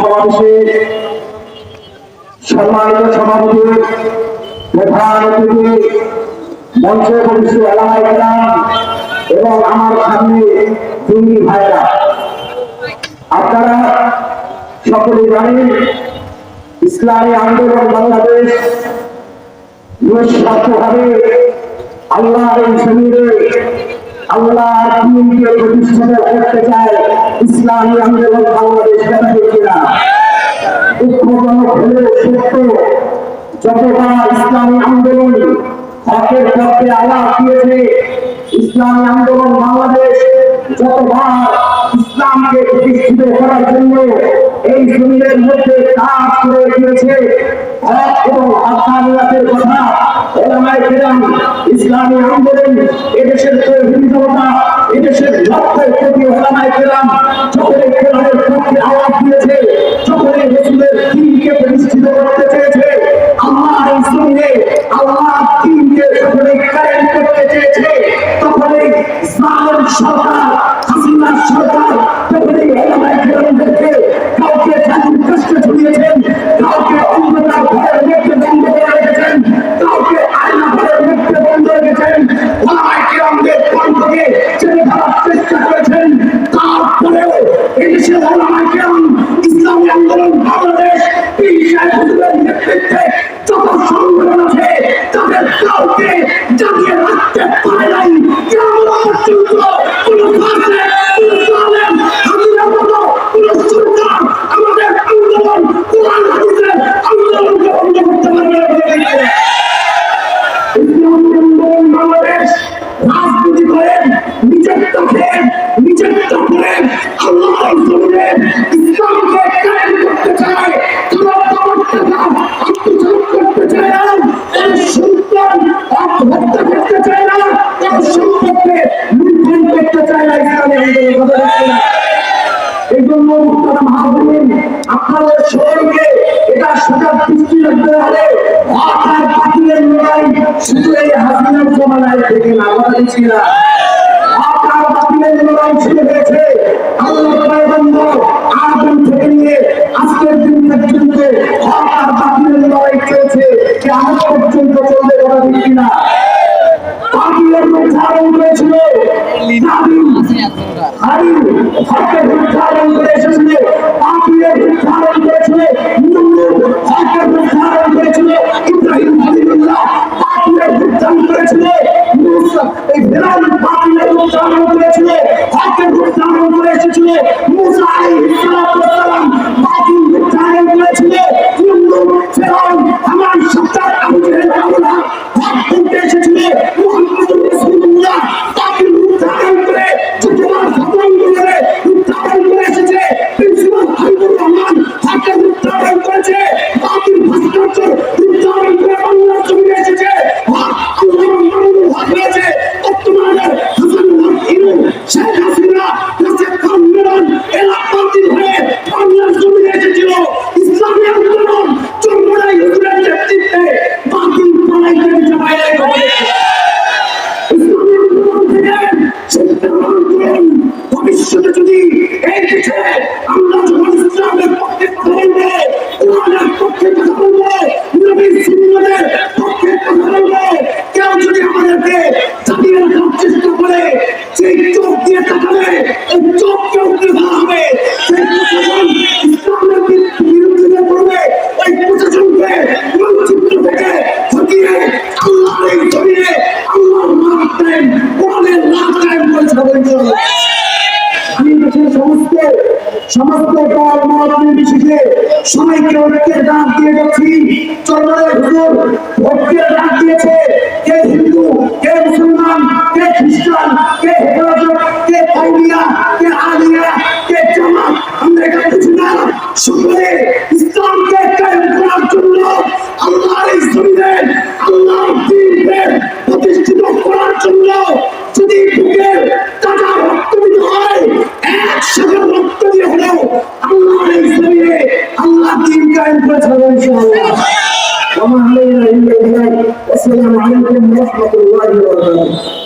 সমাবেশের সম্মানিত সভাপতি মঞ্চে এবং আমার সামনে তিনটি ভাইরা। আপনারা সকলে জানেন, ইসলামী আন্দোলন বাংলাদেশ নিঃস্বার্থভাবে আল্লাহর এই প্রতিষ্ঠিত করতে চায় ইসলামী আন্দোলন বাংলাদেশ ব্যক্তিরা দুঃখজনক হলেও সত্য যতবার ইসলামী আন্দোলন হকের পক্ষে আলাপ দিয়েছে। ইসলামী আন্দোলন বাংলাদেশ যতবার ইসলামকে প্রতিষ্ঠিত করার জন্য এই জমিনের মধ্যে কাজ করে দিয়েছে কথা, ওলামায়ে কেরাম, ইসলামী আন্দোলন, এদেশের তৌহিদ জনতা ইসলামের নিজের চোখে নিজের চোখে আল্লাহ জমিনে ইসলামকে কায়েম করতে চায় তারা পাওয়ারটা আত্মসাৎ করতে চায় না এই সন্তান আত্মহত্যা করতে চায় না এই সম্পদকে লুণ্ঠন করতে চায় না ইসলামী আন্দোলন, কথা বলছে না। এই জন্য মাহবুবিন আপনাদের সবাইকে এটা সোজা দৃষ্টি রাখতে হবে হক আর লড়াই শুধু এই হাসিনার জমানায় থেকে না, কথা দিচ্ছি না। আইন হকের উদ্ধারণ করে এসেছিল পাপিয়ের উদ্ধারণ করেছিল নূর হকের উদ্ধারণ করেছিল ইব্রাহিম খলিলুল্লাহ পাপিয়ের উদ্ধারণ করেছিল মুসা এই ফেরাউন পাপিয়ের উদ্ধারণ করেছিল হকের উদ্ধারণ করে এসেছিল মুসা আলাইহিস ভবিষ্যতে যদি এই দেশে আমরা যখন ইসলামের পক্ষে কথা বলব কোরআনের পক্ষে কথা বলব, নবী সুন্নতের পক্ষে কথা বলব, কেউ যদি আমাদেরকে চাপিয়ে করে সেই চোখ দিয়ে তাকাবে এই চোখকে উঠে ধরা হবে। সেই প্রশাসন ইসলামের বিরুদ্ধে করবে। ওই প্রশাসনকে মানচিত্র থেকে হটিয়ে আল্লাহর জমিনে আল্লাহর নাম কায়েম কোরআনের সমস্ত সবাইকে ঐক্যের ডাক দিয়ে যাচ্ছি। চন্দ্রের হুজুর ঐক্যের ডাক দিন কায়েম করে ছাড়বো ইনশাআল্লাহ وما علينا الا البلاغ والسلام عليكم ورحمه الله وبركاته